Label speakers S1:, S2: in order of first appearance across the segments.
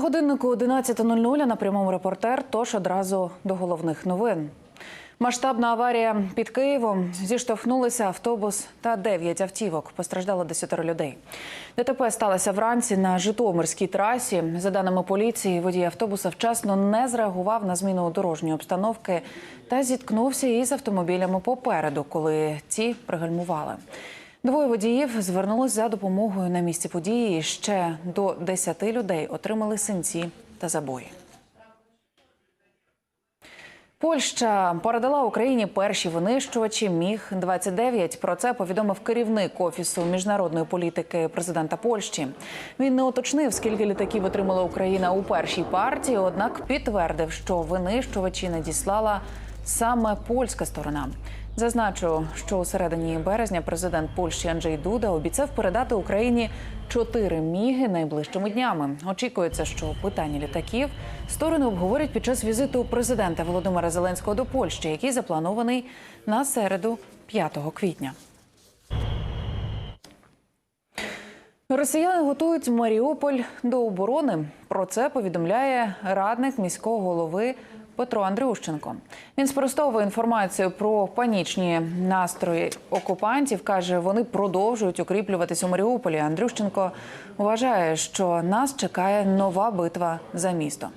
S1: На годиннику 11.00 на прямому репортер. Тож одразу до головних новин. Масштабна аварія під Києвом зіштовхнулися автобус та 9 автівок. Постраждало 10 людей. ДТП сталося вранці на Житомирській трасі. За даними поліції, водій автобуса вчасно не зреагував на зміну дорожньої обстановки та зіткнувся із автомобілями попереду, коли ті пригальмували. Двоє водіїв звернулись за допомогою на місці події. Ще до 10 людей отримали синці та забої. Польща передала Україні перші винищувачі міг 29 Про це повідомив керівник офісу міжнародної політики президента Польщі. Він не уточнив, скільки літаків отримала Україна у першій партії однак підтвердив, що винищувачі надіслала саме польська сторона. Зазначу, що у середині березня президент Польщі Анджей Дуда обіцяв передати Україні чотири міги найближчими днями. Очікується, що питання літаків сторони обговорять під час візиту президента Володимира Зеленського до Польщі, який запланований на середу 5 квітня. Росіяни готують Маріуполь до оборони. Про це повідомляє радник міського голови Петро Андрющенко. Він спростовує інформацію про панічні настрої окупантів. каже, вони продовжують укріплюватись у Маріуполі. Андрющенко вважає, що нас чекає нова битва за місто.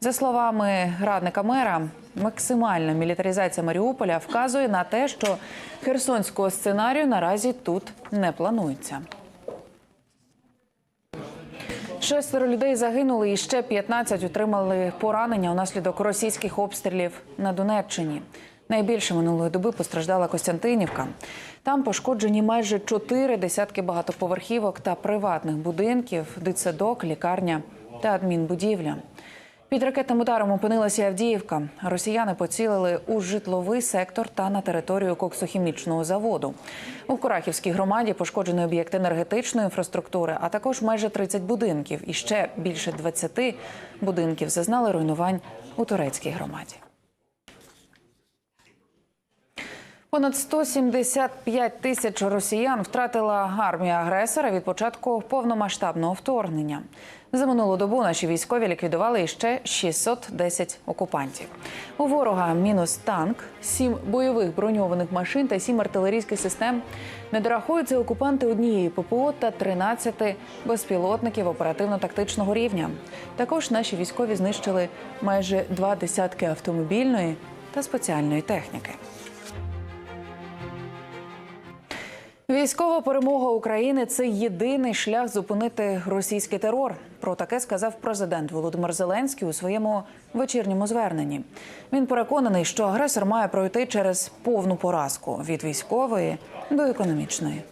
S1: За словами радника мера, максимальна мілітаризація Маріуполя вказує на те, що херсонського сценарію наразі тут не планується. Шестеро людей загинули і ще 15 отримали поранення унаслідок російських обстрілів на Донеччині. Найбільше минулої доби постраждала Костянтинівка. Там пошкоджені майже чотири десятки багатоповерхівок та приватних будинків, дитсадок, лікарня та адмінбудівля. Під ракетним ударом опинилася Авдіївка. Росіяни поцілили у житловий сектор та на територію коксохімічного заводу. У Курахівській громаді пошкоджений об'єкт енергетичної інфраструктури, а також майже 30 будинків. І ще більше 20 будинків зазнали руйнувань у турецькій громаді. Понад 175 тисяч росіян втратила армія агресора від початку повномасштабного вторгнення. За минулу добу наші військові ліквідували іще 610 окупантів. У ворога мінус танк, сім бойових броньованих машин та сім артилерійських систем. Не дорахуються окупанти однієї ППО та 13 безпілотників оперативно-тактичного рівня. Також наші військові знищили майже два десятки автомобільної та спеціальної техніки. Військова перемога України це єдиний шлях зупинити російський терор. Про таке сказав президент Володимир Зеленський у своєму вечірньому зверненні. Він переконаний, що агресор має пройти через повну поразку від військової до економічної.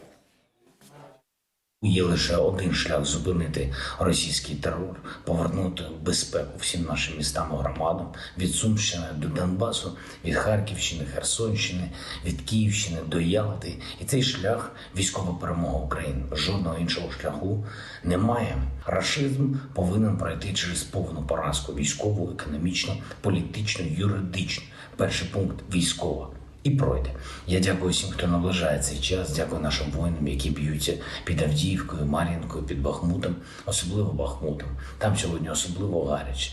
S2: Є лише один шлях зупинити російський терор, повернути безпеку всім нашим містам і громадам від Сумщини до Донбасу, від Харківщини, Херсонщини, від Київщини до Ялти. І цей шлях військова перемога України. Жодного іншого шляху немає. Рашизм повинен пройти через повну поразку військову, економічну, політичну, юридичну. Перший пункт військова і пройде. Я дякую всім, хто наближає цей час. Дякую нашим воїнам, які б'ються під Авдіївкою, Мар'їнкою, під Бахмутом, особливо Бахмутом. Там сьогодні особливо гаряче.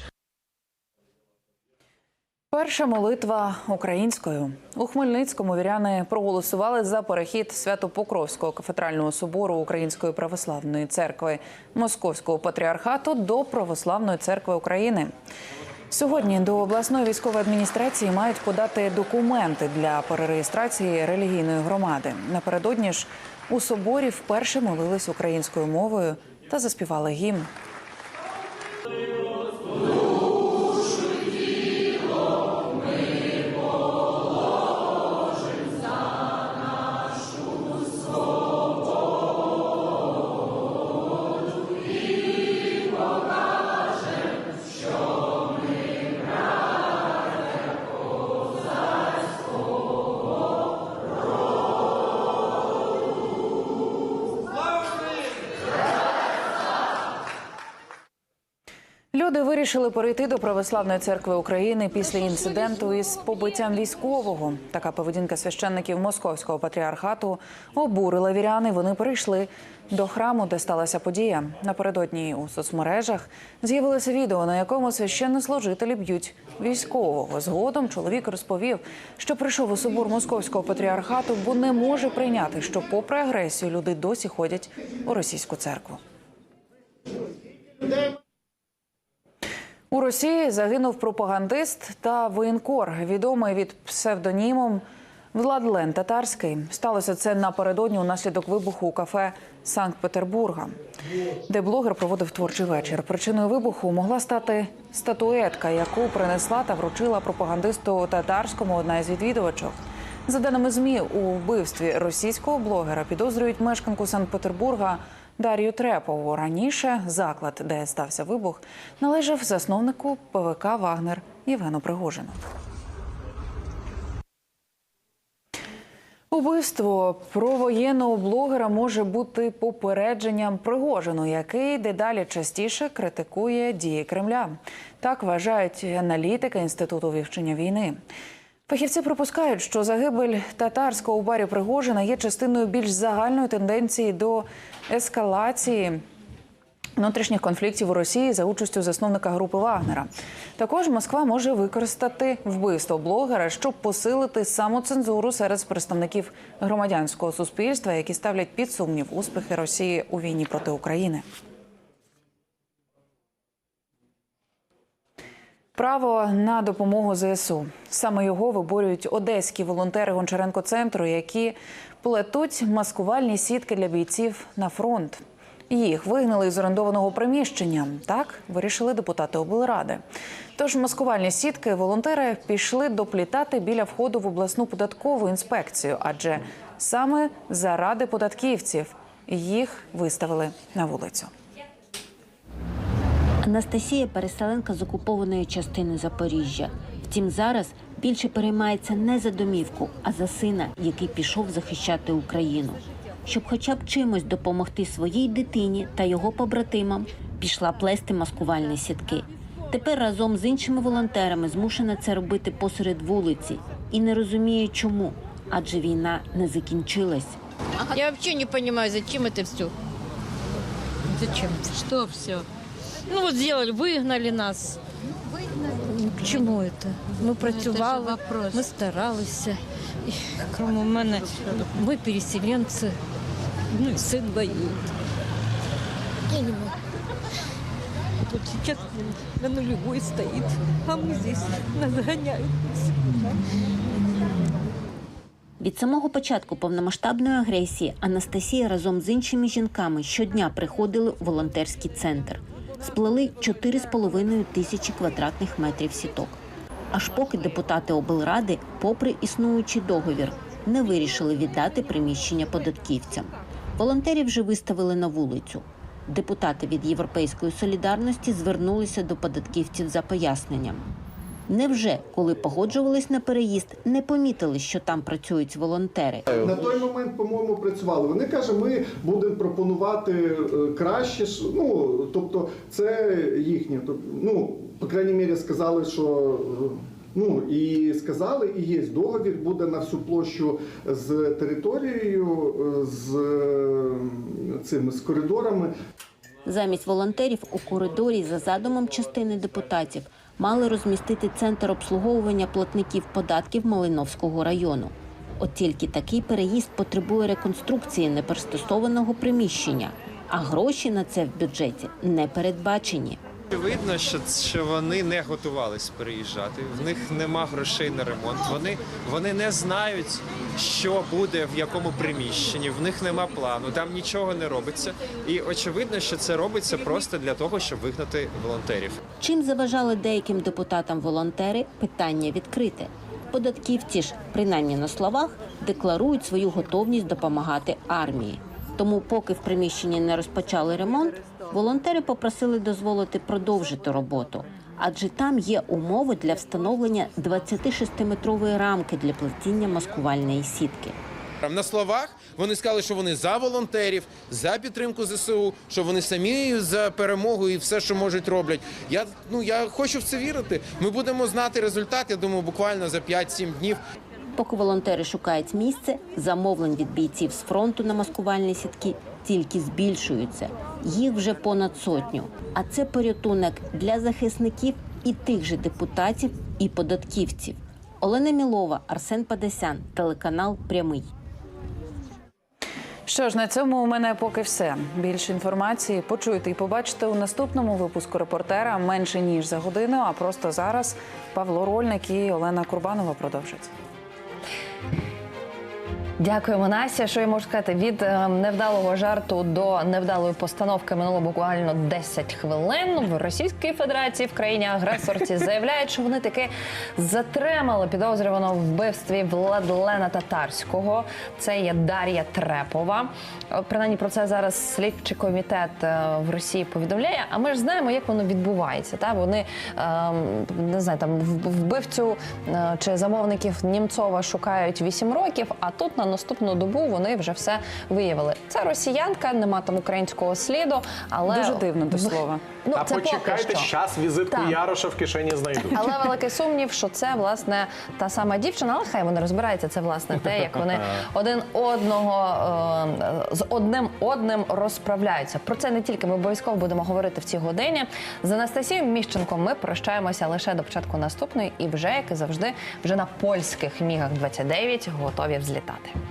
S1: Перша молитва українською у Хмельницькому віряни проголосували за перехід Свято-Покровського кафедрального собору Української православної церкви Московського патріархату до Православної церкви України. Сьогодні до обласної військової адміністрації мають подати документи для перереєстрації релігійної громади. Напередодні ж у соборі вперше молились українською мовою та заспівали гімн. Люди вирішили перейти до православної церкви України після інциденту із побиттям військового. Така поведінка священників московського патріархату обурила вірян. і Вони перейшли до храму, де сталася подія. Напередодні у соцмережах з'явилося відео, на якому священнослужителі б'ють військового. Згодом чоловік розповів, що прийшов у собор московського патріархату, бо не може прийняти, що, попри агресію, люди досі ходять у російську церкву. У Росії загинув пропагандист та воєнкор, відомий від псевдонімом Владлен Татарський. Сталося це напередодні унаслідок вибуху у кафе Санкт-Петербурга, де блогер проводив творчий вечір. Причиною вибуху могла стати статуетка, яку принесла та вручила пропагандисту татарському одна із відвідувачок. За даними змі, у вбивстві російського блогера підозрюють мешканку Санкт-Петербурга Дар'ю Трепову. Раніше заклад, де стався вибух, належав засновнику ПВК Вагнер Євгену Пригожину. Убивство провоєнного блогера може бути попередженням Пригожину, який дедалі частіше критикує дії Кремля. Так вважають аналітики інституту вивчення війни. Фахівці припускають, що загибель татарського у барі Пригожина є частиною більш загальної тенденції до ескалації внутрішніх конфліктів у Росії за участю засновника групи Вагнера. Також Москва може використати вбивство блогера, щоб посилити самоцензуру серед представників громадянського суспільства, які ставлять під сумнів успіхи Росії у війні проти України. Право на допомогу ЗСУ саме його виборюють одеські волонтери Гончаренко центру, які плетуть маскувальні сітки для бійців на фронт. Їх вигнали з орендованого приміщення. Так вирішили депутати облради. Тож маскувальні сітки волонтери пішли доплітати біля входу в обласну податкову інспекцію, адже саме заради податківців їх виставили на вулицю.
S3: Анастасія переселенка з окупованої частини Запоріжжя. Втім, зараз більше переймається не за домівку, а за сина, який пішов захищати Україну. Щоб хоча б чимось допомогти своїй дитині та його побратимам, пішла плести маскувальні сітки. Тепер разом з іншими волонтерами змушена це робити посеред вулиці і не розуміє, чому, адже війна не закінчилась.
S4: Я вообще не понимаю, зачем это все. Зачем?
S5: Что все?
S4: Ну вот сделали, выгнали нас. Ну, К чому это? Ми працювали,
S5: ж вопрос.
S4: ми старалися. І, крім мене, ми переселенці, ну і син воює. Я не могу. Вот сейчас на нулевой стоит, а мы здесь нас гоняют.
S3: Від самого початку повномасштабної агресії Анастасія разом з іншими жінками щодня приходили у волонтерський центр. Сплели 4,5 тисячі квадратних метрів сіток. Аж поки депутати облради, попри існуючий договір, не вирішили віддати приміщення податківцям. Волонтерів вже виставили на вулицю. Депутати від Європейської солідарності звернулися до податківців за поясненням. Невже, коли погоджувались на переїзд, не помітили, що там працюють волонтери?
S6: На той момент, по-моєму, працювали. Вони каже, ми будемо пропонувати е, краще. Ну тобто, це їхнє. Ну, по крайній мірі, сказали, що. Ну і сказали, і є договір, буде на всю площу з територією, е, з е, цими з коридорами.
S3: Замість волонтерів у коридорі за задумом частини депутатів мали розмістити центр обслуговування платників податків Малиновського району. От тільки такий переїзд потребує реконструкції непристосованого приміщення, а гроші на це в бюджеті не передбачені.
S7: Видно, що, що вони не готувались переїжджати. В них нема грошей на ремонт. Вони, вони не знають, що буде в якому приміщенні. В них нема плану, там нічого не робиться. І очевидно, що це робиться просто для того, щоб вигнати волонтерів.
S3: Чим заважали деяким депутатам волонтери, питання відкрите. Податківці ж, принаймні на словах, декларують свою готовність допомагати армії. Тому, поки в приміщенні не розпочали ремонт, волонтери попросили дозволити продовжити роботу, адже там є умови для встановлення 26-метрової рамки для плетіння маскувальної сітки.
S5: На словах вони сказали, що вони за волонтерів, за підтримку ЗСУ, що вони самі за перемогу і все, що можуть, роблять. Я ну я хочу в це вірити. Ми будемо знати результат. Я думаю, буквально за 5-7 днів.
S3: Поки волонтери шукають місце, замовлень від бійців з фронту на маскувальні сітки тільки збільшуються. Їх вже понад сотню. А це порятунок для захисників і тих же депутатів і податківців. Олена Мілова, Арсен Падесян, телеканал Прямий.
S1: Що ж, на цьому у мене поки все. Більше інформації почуєте і побачите у наступному випуску репортера менше ніж за годину. А просто зараз Павло Рольник і Олена Курбанова продовжать.
S8: Дякуємо, Настя. Що я можу сказати? Від е, невдалого жарту до невдалої постановки минуло буквально 10 хвилин. В Російській Федерації в країні агресорці заявляють, що вони таки затримали підозрюваного в вбивстві Владлена Татарського. Це є Дар'я Трепова. Е, Принаймні про це зараз слідчий комітет е, в Росії повідомляє. А ми ж знаємо, як воно відбувається. Та вони ем, не знаю, там вбивцю е, чи замовників Німцова шукають 8 років, а тут на наступну добу вони вже все виявили. Це росіянка, нема там українського сліду, але
S1: Дуже дивно до слова.
S8: Ну,
S9: а
S8: це
S9: почекайте,
S8: що.
S9: щас візитку
S8: Так.
S9: Яроша в кишені знайдуть.
S8: Але великий сумнів, що це власне та сама дівчина, але хай вони розбираються. Це власне те, як вони один одного е, з одним одним розправляються. Про це не тільки ми обов'язково будемо говорити в цій годині. З Анастасією Міщенко ми прощаємося лише до початку наступної, і вже як і завжди, вже на польських мігах 29 готові взлітати.